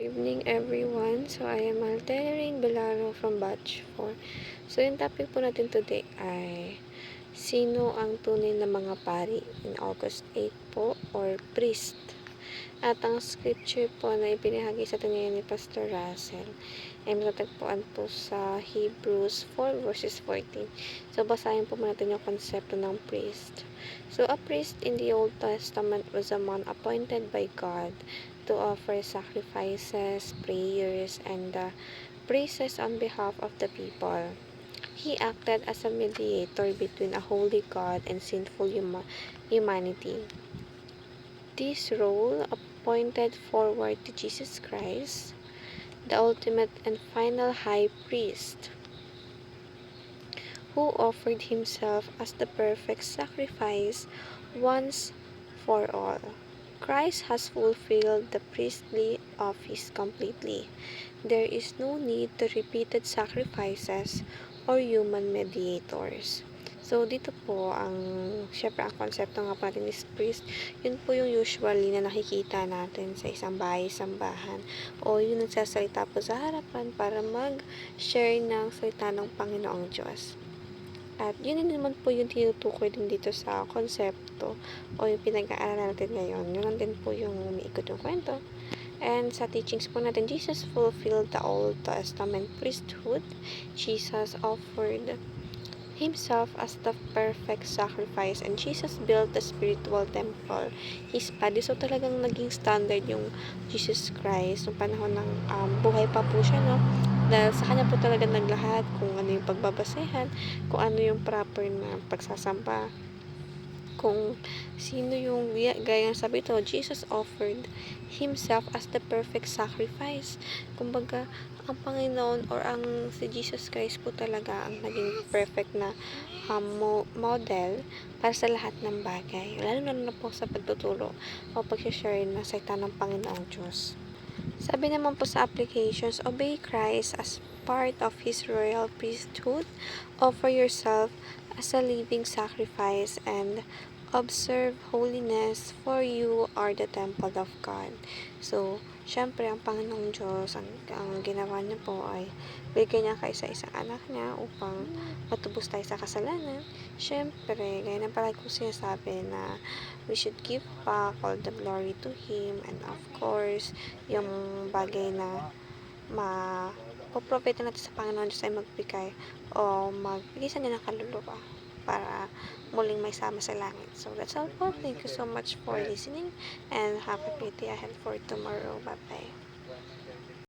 Good evening everyone. So I am Alterine Belaro from Batch 4. So yung topic po natin today ay sino ang tunay na mga pari in August 8 po or priest. At ang scripture po na ipinahagi sa atin ngayon ni Pastor Russell ay matatagpuan po sa Hebrews 4 verses 14. So basahin po muna natin yung konsepto ng priest. So a priest in the Old Testament was a man appointed by God to offer sacrifices, prayers, and uh, praises on behalf of the people. He acted as a mediator between a holy God and sinful huma- humanity. This role pointed forward to Jesus Christ, the ultimate and final high priest, who offered himself as the perfect sacrifice once for all. Christ has fulfilled the priestly office completely. There is no need to repeated sacrifices or human mediators. So, dito po, ang, syempre, ang konsepto nga po natin is priest, yun po yung usually na nakikita natin sa isang bahay, sambahan, o yung nagsasalita po sa harapan para mag-share ng salita ng Panginoong Diyos. At yun din naman po yung tinutukoy din dito sa konsepto o yung pinag-aaralan natin ngayon. Yun lang din po yung umiikot yung kwento. And sa teachings po natin, Jesus fulfilled the Old Testament priesthood. Jesus offered himself as the perfect sacrifice and Jesus built the spiritual temple. His body so talagang naging standard yung Jesus Christ. Nung panahon ng um, buhay pa po siya no? Dahil sa kanya po talaga naglahat kung ano yung pagbabasehan kung ano yung proper na pagsasamba kung sino yung gaya ng sabi ito, Jesus offered himself as the perfect sacrifice. Kumbaga, ang Panginoon or ang si Jesus Christ po talaga ang naging perfect na um, mo- model para sa lahat ng bagay. Lalo na na po sa pagtuturo o pag-share na sa ng Panginoong Diyos. Sabi naman po sa applications, obey Christ as part of His royal priesthood. Offer yourself as a living sacrifice and observe holiness for you are the temple of God. So, syempre, ang Panginoong Diyos, ang, ang ginawa niya po ay bigyan niya kay sa isang anak niya upang matubos tayo sa kasalanan. Syempre, gaya ng palagi ko sinasabi na we should give back all the glory to Him and of course, yung bagay na ma popropeta natin sa Panginoon Diyos ay magbigay o magbigay niya ng kaluluwa para muling may sama sa langit. So that's all po. Thank you so much for listening and day ahead for tomorrow. Bye-bye.